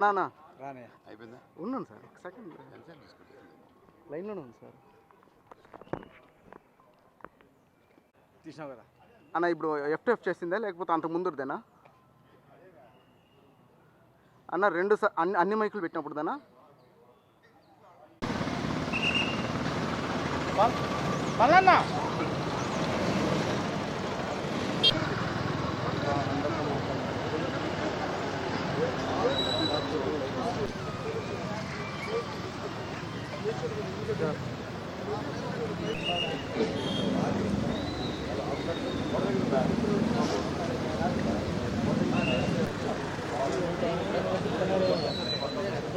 నానా? అయిపోయిందా? ఉన్నాను సార్. ఒక సెకండ్. లైన్లోనే ఉంది సార్. తీసినావు కదా. అన్న ఇప్పుడు ఎఫ్టెఫ్ చేసిందా లేకపోతే అంత ముందుదేనా అన్న రెండు అన్ని అన్ని మైకులు పెట్టినప్పుడుదేనా? మళ్ళన్నా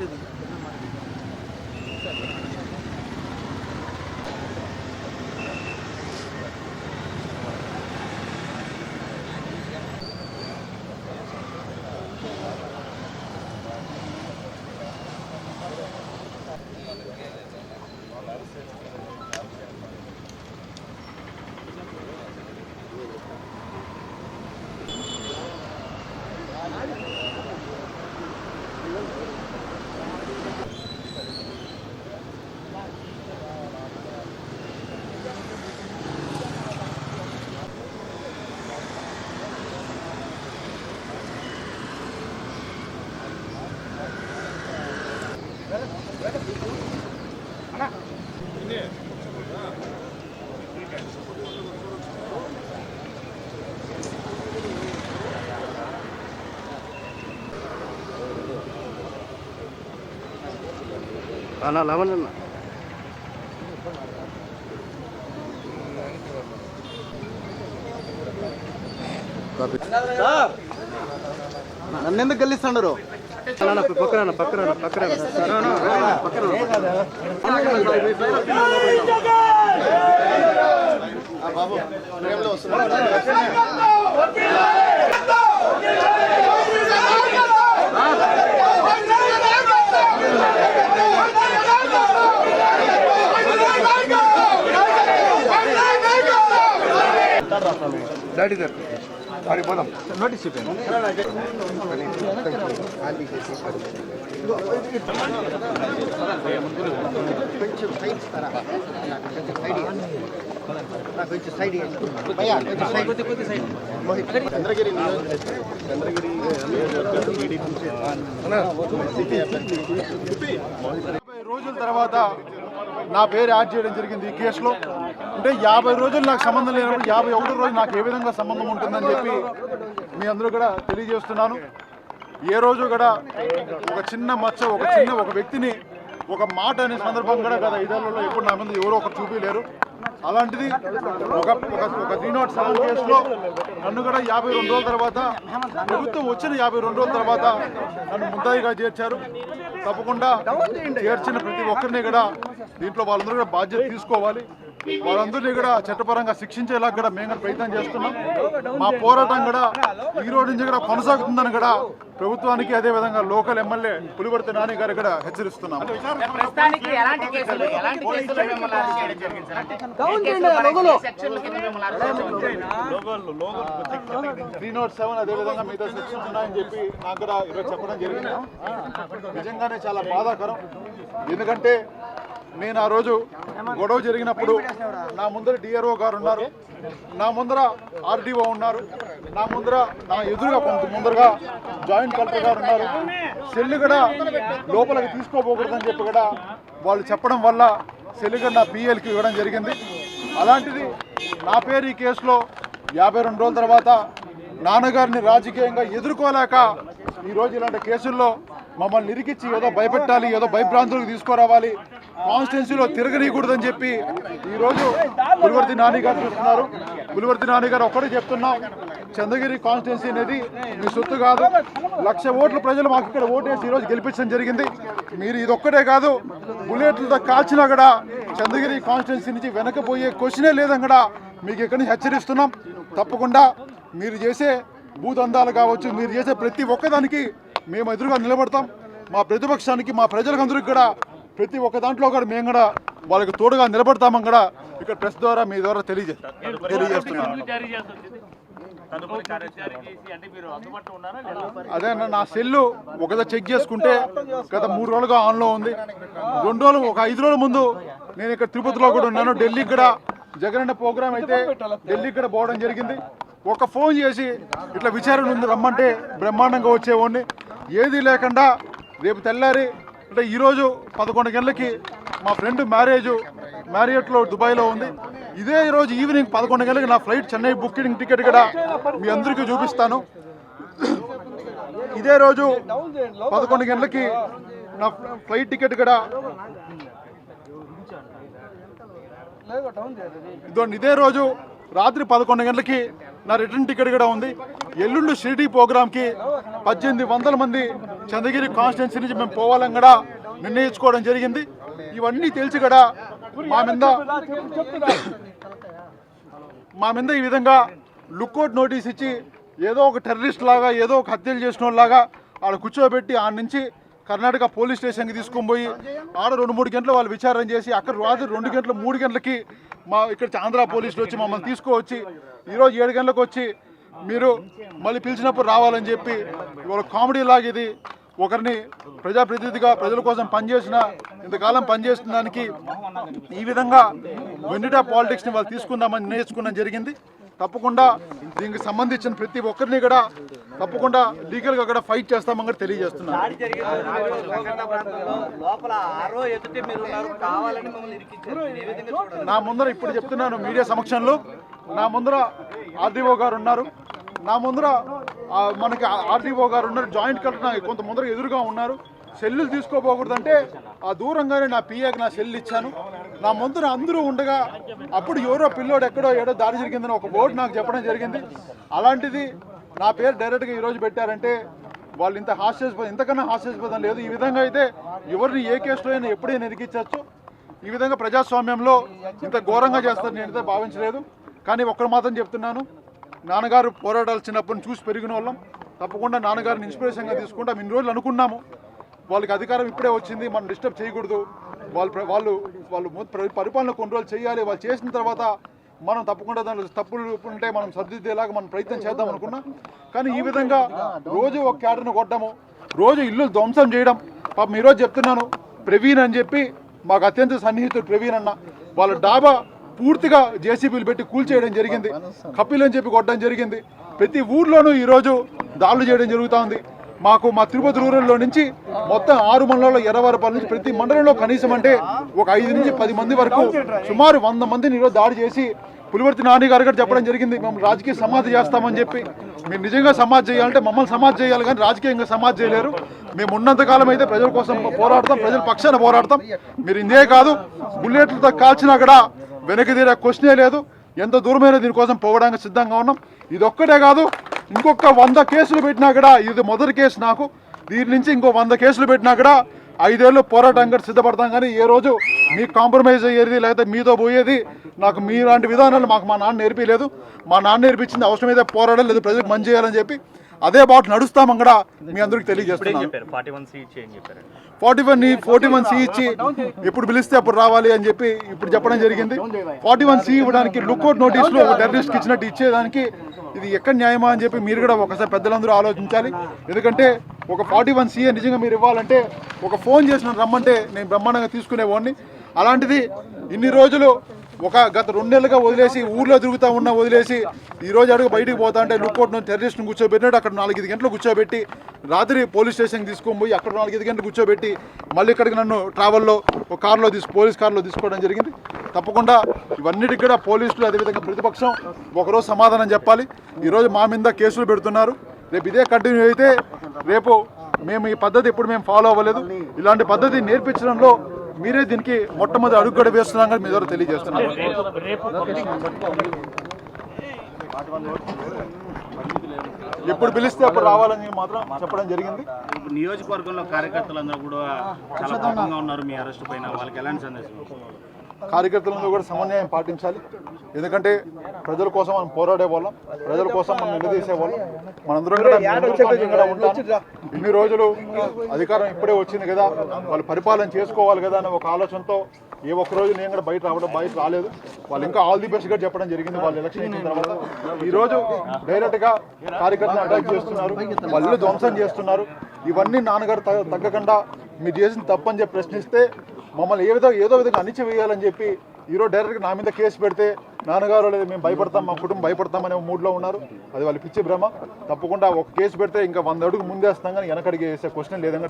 ಮಾಡಿದ್ದೀವಿ అన్నా లెవెన్ అన్న. నన్ను ఎందుకు గెలిస్తాండరు? పక్కన పక్కన పక్కన డాడీ గారు. ఆడికి పోదాం. నోటీస్ చెప్పాను చంద్రగిరి చంద్రగిరి యాభై రోజుల తర్వాత నా పేరు యాడ్ చేయడం జరిగింది ఈ కేసులో. అంటే యాభై రోజులు నాకు సంబంధం లేనప్పుడు యాభై ఒకటి రోజు నాకు ఏ విధంగా సంబంధం ఉంటుందని చెప్పి మీ అందరూ కూడా తెలియజేస్తున్నాను. ఏ రోజు కూడా ఒక చిన్న మచ్చ ఒక చిన్న ఒక వ్యక్తిని ఒక మాట అనే సందర్భం కూడా గత ఐదేళ్ళలో ఎప్పుడు నా ముందు ఎవరో ఒకరు చూపించలేరు అలాంటిది ఒక ఒక ఒక త్రీ నాట్ సెవెన్ కేసులో నన్ను కూడా యాభై రెండు రోజుల తర్వాత ప్రభుత్వం వచ్చిన యాభై రెండు రోజుల తర్వాత నన్ను ముద్దాయిగా చేర్చారు. తప్పకుండా చేర్చిన ప్రతి ఒక్కరిని కూడా దీంట్లో వాళ్ళందరూ కూడా బాధ్యత తీసుకోవాలి. వాళ్ళందరినీ కూడా చట్టపరంగా శిక్షించేలా కూడా మేము కూడా ప్రయత్నం చేస్తున్నాం. మా పోరాటం కూడా ఈ రోజు నుంచి కూడా కొనసాగుతుందని కూడా ప్రభుత్వానికి అదే విధంగా లోకల్ ఎమ్మెల్యే పులివర్తి నాని గారు కూడా హెచ్చరిస్తున్నాం? త్రీ నాట్ సెవెన్ అదే విధంగా మిగతా సెక్షన్స్ ఉన్నాయని చెప్పి నాకు కూడా ఈరోజు చెప్పడం జరిగింది. నిజంగానే చాలా బాధాకరం. ఎందుకంటే నేను ఆ రోజు గొడవ జరిగినప్పుడు నా ముందర డిఆర్ఓ గారు ఉన్నారు. నా ముందర ఆర్డీఓ ఉన్నారు. నా ముందర నా ఎదురుగా కొంత ముందరగా జాయింట్ కలెక్టర్ గారు ఉన్నారు. సెల్లు కూడా లోపలికి తీసుకోపోకూడదని చెప్పి కూడా వాళ్ళు చెప్పడం వల్ల సెల్లు కూడా నా పిఎల్కి ఇవ్వడం జరిగింది. అలాంటిది నా పేరు ఈ కేసులో యాభై రెండు రోజుల తర్వాత నాన్నగారిని రాజకీయంగా ఎదుర్కోలేక ఈరోజు ఇలాంటి కేసుల్లో మమ్మల్ని ఇరికిచ్చి ఏదో భయపెట్టాలి ఏదో భయభ్రాంతులకు తీసుకురావాలి కాన్స్టిట్యున్సీలో తిరగనీయకూడదని చెప్పి ఈరోజు పులివర్తి నాని గారు చూస్తున్నారు. పులివర్తి నాని గారు ఒక్కడే చెప్తున్నాం చంద్రగిరి కాన్స్టిట్యున్సీ అనేది మీ సొత్తు కాదు. లక్ష ఓట్లు ప్రజలు మాకు ఇక్కడ ఓటేసి ఈరోజు గెలిపించడం జరిగింది. మీరు ఇది ఒక్కటే కాదు బుల్లెట్లతో కాల్చినా కూడా చంద్రగిరి కాన్స్టిట్యున్సీ నుంచి వెనకపోయే క్వశ్చనే లేదని కూడా మీకు ఇక్కడి నుంచి హెచ్చరిస్తున్నాం. తప్పకుండా మీరు చేసే భూదందాలు కావచ్చు మీరు చేసే ప్రతి ఒక్కదానికి మేము ఎదురుగా నిలబడతాం. మా ప్రతిపక్షానికి మా ప్రజలందరికీ కూడా ప్రతి ఒక్క దాంట్లో కూడా మేము కూడా వాళ్ళకి తోడుగా నిలబడతామని కూడా ఇక్కడ ప్రెస్ ద్వారా మీ ద్వారా తెలియజే అదే అన్న నా సెల్లు ఒకదా చెక్ చేసుకుంటే గత మూడు రోజులుగా ఆన్లో ఉంది. రెండు రోజులు ఒక ఐదు రోజుల ముందు నేను ఇక్కడ తిరుపతిలో కూడా ఉన్నాను. ఢిల్లీకి కూడా జగనన్న ప్రోగ్రామ్ అయితే ఢిల్లీకి కూడా పోవడం జరిగింది. ఒక ఫోన్ చేసి ఇట్లా విచారణ ఉంది రమ్మంటే బ్రహ్మాండంగా వచ్చేవాడిని. ఏది లేకుండా రేపు తెల్లారి అంటే ఈరోజు పదకొండు గంటలకి మా ఫ్రెండ్ మ్యారేజ్ మ్యారియట్లో దుబాయ్లో ఉంది. ఇదే ఈరోజు ఈవినింగ్ పదకొండు గంటలకి నా ఫ్లైట్ చెన్నై బుకింగ్ టికెట్ కూడా మీ అందరికీ చూపిస్తాను. ఇదే రోజు పదకొండు గంటలకి నా ఫ్లైట్ టికెట్ కూడా ఇదిగోండి ఇదే రోజు రాత్రి పదకొండు గంటలకి నా రిటర్న్ టికెట్ కూడా ఉంది. ఎల్లుండి షిరిడి ప్రోగ్రామ్కి పద్దెనిమిది వందల మంది చంద్రగిరి కాన్స్టిట్యున్సీ నుంచి మేము పోవాలని కూడా నిర్ణయించుకోవడం జరిగింది. ఇవన్నీ తెలిసి కూడా మా మీద మా మీద ఈ విధంగా లుక్అవుట్ నోటీస్ ఇచ్చి ఏదో ఒక టెర్రరిస్ట్ లాగా ఏదో ఒక హత్యలు చేసిన వాళ్ళలాగా ఆడ కూర్చోబెట్టి ఆడ నుంచి కర్ణాటక పోలీస్ స్టేషన్కి తీసుకొని పోయి ఆడ రెండు మూడు గంటలు వాళ్ళు విచారణ చేసి అక్కడ రాత్రి రెండు గంటలు మూడు గంటలకి మా ఇక్కడ ఆంధ్ర పోలీసులు వచ్చి మమ్మల్ని తీసుకువచ్చి ఈరోజు ఏడు గంటలకు వచ్చి మీరు మళ్ళీ పిలిచినప్పుడు రావాలని చెప్పి ఇవాళ కామెడీ లాగా ఇది. ఒకరిని ప్రజాప్రతినిధిగా ప్రజల కోసం పనిచేసిన ఇంతకాలం పనిచేసిన దానికి ఈ విధంగా వెన్నిటా పాలిటిక్స్ని వాళ్ళు తీసుకుందామని నిర్ణయించుకోవడం జరిగింది. తప్పకుండా దీనికి సంబంధించిన ప్రతి ఒక్కరిని కూడా తప్పకుండా లీగల్గా కూడా ఫైట్ చేస్తామని కూడా తెలియజేస్తున్నాను నా ముందర ఇప్పుడు చెప్తున్నాను మీడియా సమక్షంలో. నా ముందర ఆర్డీఓ గారు ఉన్నారు. నా ముందర మనకి ఆర్డీఓ గారు ఉన్నారు. జాయింట్ కలెక్టర్ కొంత ముందర ఎదురుగా ఉన్నారు. సెల్లులు తీసుకోపోకూడదంటే ఆ దూరంగానే నా పిఏకి నా సెల్ ఇచ్చాను. నా ముందర అందరూ ఉండగా అప్పుడు ఎవరో పిల్లోడు ఎక్కడో ఏడో దారి జరిగిందని ఒక బోర్డు నాకు చెప్పడం జరిగింది. అలాంటిది నా పేరు డైరెక్ట్గా ఈరోజు పెట్టారంటే వాళ్ళు ఇంత హాస్యాస్పదం ఇంతకన్నా హాస్యాస్పదం లేదు. ఈ విధంగా అయితే ఎవరిని ఏ కేసులో అయినా ఎప్పుడైనా ఎరిగించవచ్చు ఈ విధంగా ప్రజాస్వామ్యంలో ఇంత ఘోరంగా చేస్తారు నేను అయితే భావించలేదు. కానీ ఒక్కరు మాత్రం చెప్తున్నాను. నాన్నగారు పోరాటాలు చిన్నప్పటి చూసి పెరిగిన వాళ్ళం. తప్పకుండా నాన్నగారిని ఇన్స్పిరేషన్గా తీసుకుంటాం. ఇన్ని రోజులు అనుకున్నాము. వాళ్ళకి అధికారం ఇప్పుడే వచ్చింది. మనం డిస్టర్బ్ చేయకూడదు. వాళ్ళు వాళ్ళు వాళ్ళు పరిపాలన కొన్ని రోజులు చేయాలి. వాళ్ళు చేసిన తర్వాత మనం తప్పకుండా దాంట్లో తప్పులు ఉంటే మనం సర్దిద్దేలాగా మనం ప్రయత్నం చేద్దాం అనుకున్నాం. కానీ ఈ విధంగా రోజు ఒక క్యాడర్ను కొట్టడము రోజు ఇల్లు ధ్వంసం చేయడం. పాపం ఈరోజు చెప్తున్నాను ప్రవీణ్ అని చెప్పి మాకు అత్యంత సన్నిహితుడు ప్రవీణ్ అన్న. వాళ్ళ డాబా పూర్తిగా జేసీబీలు పెట్టి కూల్చేయడం జరిగింది. కపిల్ అని చెప్పి కొట్టడం జరిగింది. ప్రతి ఊర్లోనూ ఈరోజు దాడులు చేయడం జరుగుతూ ఉంది. మాకు మా తిరుపతి రూరల్లో నుంచి మొత్తం ఆరు మండలాల్లో ఎర్రవరపాల నుంచి ప్రతి మండలంలో కనీసం అంటే ఒక ఐదు నుంచి పది మంది వరకు సుమారు వంద మందిని ఈరోజు దాడి చేసి పులివర్తి నాని గారు కూడా చెప్పడం జరిగింది. మేము రాజకీయ సమాధి చేస్తామని చెప్పి. మీరు నిజంగా సమాధి చేయాలంటే మమ్మల్ని సమాధి చేయాలి కానీ రాజకీయంగా సమాధి చేయలేరు. మేము ఉన్నంత కాలం అయితే ప్రజల కోసం పోరాడతాం ప్రజల పక్షాన పోరాడతాం. మీరు ఇందే కాదు బుల్లెట్లతో కాల్చినా కూడా వెనక్కి తీరే క్వశ్చనే లేదు. ఎంత దూరమైనా దీనికోసం పోవడానికి సిద్ధంగా ఉన్నాం. ఇది ఒక్కటే కాదు ఇంకొక వంద కేసులు పెట్టినా కూడా ఇది మొదటి కేసు నాకు. దీని నుంచి ఇంకో వంద కేసులు పెట్టినా కూడా ఐదేళ్ళు పోరాటం కూడా సిద్ధపడతాం కానీ ఏ రోజు మీకు కాంప్రమైజ్ అయ్యేది లేకపోతే మీతో పోయేది నాకు మీలాంటి విధానాలు మాకు మా నాన్న నేర్పించలేదు మా నాన్న నేర్పించింది అవసరమైతే పోరాడాలి లేదు ప్రజలకు మంచి చేయాలని చెప్పి అదే బాట నడుస్తామని కూడా మీ అందరికి తెలియజేస్తున్నాను. Forty one forty one C ఇచ్చి ఎప్పుడు పిలిస్తే అప్పుడు రావాలి అని చెప్పి ఇప్పుడు చెప్పడం జరిగింది. ఫార్టీ వన్ సి ఇవ్వడానికి లుక్అవుట్ నోటీసులు ఒక టెర్రరిస్ట్ ఇచ్చినట్టు ఇచ్చేదానికి ఇది ఎక్కడ న్యాయమా అని చెప్పి మీరు కూడా ఒకసారి పెద్దలందరూ ఆలోచించాలి. ఎందుకంటే ఒక ఫార్టీ వన్ సీఏ నిజంగా మీరు ఇవ్వాలంటే ఒక ఫోన్ చేసిన రమ్మంటే నేను బ్రహ్మాండంగా తీసుకునేవాడిని. అలాంటిది ఇన్ని రోజులు ఒక గత రెండు నెలలుగా వదిలేసి ఊర్లో తిరుగుతూ ఉన్న వదిలేసి ఈ రోజు అడుగు బయటికి పోతా అంటే లుక్అవుట్ టెర్రరిస్ట్ని కూర్చోబెట్టినాడు. అక్కడ నాలుగైదు గంటలు కూర్చోబెట్టి రాత్రి పోలీస్ స్టేషన్కి తీసుకొని పోయి అక్కడ నాలుగైదు గంటలు కూర్చోబెట్టి మళ్ళీ ఇక్కడికి నన్ను ట్రావెల్లో ఒక కార్లో తీసు పోలీస్ కార్లో తీసుకోవడం జరిగింది. తప్పకుండా ఇవన్నిటికి కూడా పోలీసులు అదేవిధంగా ప్రతిపక్షం ఒకరోజు సమాధానం చెప్పాలి. ఈరోజు మా మీద కేసులు పెడుతున్నారు. రేపు ఇదే కంటిన్యూ అయితే రేపు మేము ఈ పద్ధతి ఇప్పుడు మేము ఫాలో అవ్వలేదు. ఇలాంటి పద్ధతి నేర్పించడంలో మీరే దీనికి మొట్టమొదటి అడుగు కూడా వేస్తున్నాం మీ ద్వారా తెలియజేస్తున్నారు ఎప్పుడు పిలిస్తే అప్పుడు రావాలని మాత్రం చెప్పడం జరిగింది. నియోజకవర్గంలో నియోజకవర్గంలో కార్యకర్తలందరూ కూడా చాలా ఉన్నారు మీ అరెస్ట్ పైన. వాళ్ళకి ఎలాంటి సందేశం? కార్యకర్తలందరూ కూడా సమన్వయం పాటించాలి. ఎందుకంటే ప్రజల కోసం మనం పోరాడే వాళ్ళం ప్రజల కోసం మనం నిలదీసే వాళ్ళం. మనందరం కూడా ఉంటాం. ఇన్ని రోజులు అధికారం ఇప్పుడే వచ్చింది కదా వాళ్ళు పరిపాలన చేసుకోవాలి కదా అనే ఒక ఆలోచనతో ఏ ఒక్క రోజు నేను కూడా బయట రావడం బయట రాలేదు. వాళ్ళు ఇంకా ఆల్ ది బెస్ట్గా చెప్పడం జరిగింది వాళ్ళు ఎలక్షన్ ఇచ్చిన తర్వాత. ఈ రోజు డైరెక్ట్గా కార్యకర్తలు అటాక్ చేస్తున్నారు వాళ్ళు ధ్వంసం చేస్తున్నారు. ఇవన్నీ నాన్నగారు తగ్గ- తగ్గకుండా మీరు చేసిన తప్పని చెప్పి ప్రశ్నిస్తే మమ్మల్ని ఏ విధంగా ఏదో విధంగా అణిచి వేయాలని చెప్పి ఈరోజు డైరెక్ట్గా నా మీద కేసు పెడితే నాన్నగారు లేదు మేము భయపడతాం మా కుటుంబం భయపడతాం అనే మూడ్లో ఉన్నారు. అది వాళ్ళు పిచ్చి భ్రమ. తప్పకుండా ఒక కేసు పెడితే ఇంకా వంద అడుగు ముందేస్తాం కానీ వెనకడికి వేసే క్వశ్చన్ లేదని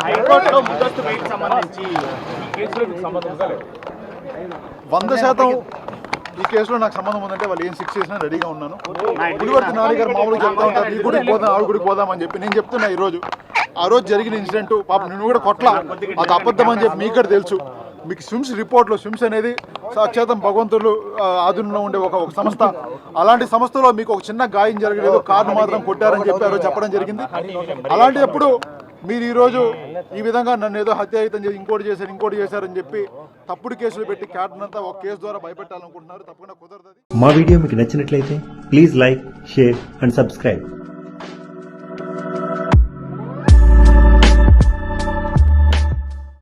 హైకోర్టులో ముందస్తు బెయిల్ సంబంధించి ఈ కేసులో మీకు సంబంధం వంద శాతం ఈ కేసులో నాకు సంబంధం ఉందంటే వాళ్ళు ఏం శిక్ష చేసినా రెడీగా ఉన్నాను. గుడివర్తి నాని గారు మామూలుగా చెప్తా ఉంటారు ఈ గుడికి పోదాం ఆవిడ గుడికి పోదాం అని చెప్పి నేను చెప్తున్నా ఈ రోజు ఆ రోజు జరిగిన ఇన్సిడెంట్ పాప నేను కూడా కొట్ల. అది అబద్ధం అని చెప్పి మీకు తెలుసు. మీకు స్విమ్స్ రిపోర్ట్లో స్విమ్స్ అనేది సాక్షాతం భగవంతులు ఆ, ఆధీనంలో ఉండే ఒక ఒక సంస్థ. అలాంటి సంస్థలో మీకు ఒక చిన్న గాయం జరగలేదు కార్డు మాత్రం కొట్టారని చెప్పారు చెప్పడం జరిగింది. అలాంటప్పుడు మీరు ఈరోజు ఈ విధంగా నన్ను ఏదో హత్యాయుతం చేసి ఇంకోటి చేశారు ఇంకోటి చేశారని చెప్పి తప్పుడు కేసులు పెట్టి క్యాట్నంతా ఒక కేసు ద్వారా భయపెట్టాలనుకుంటున్నారు. తప్పకుండా కుదరదు మా వీడియో మీకు నచ్చినట్లయితే please like share and subscribe.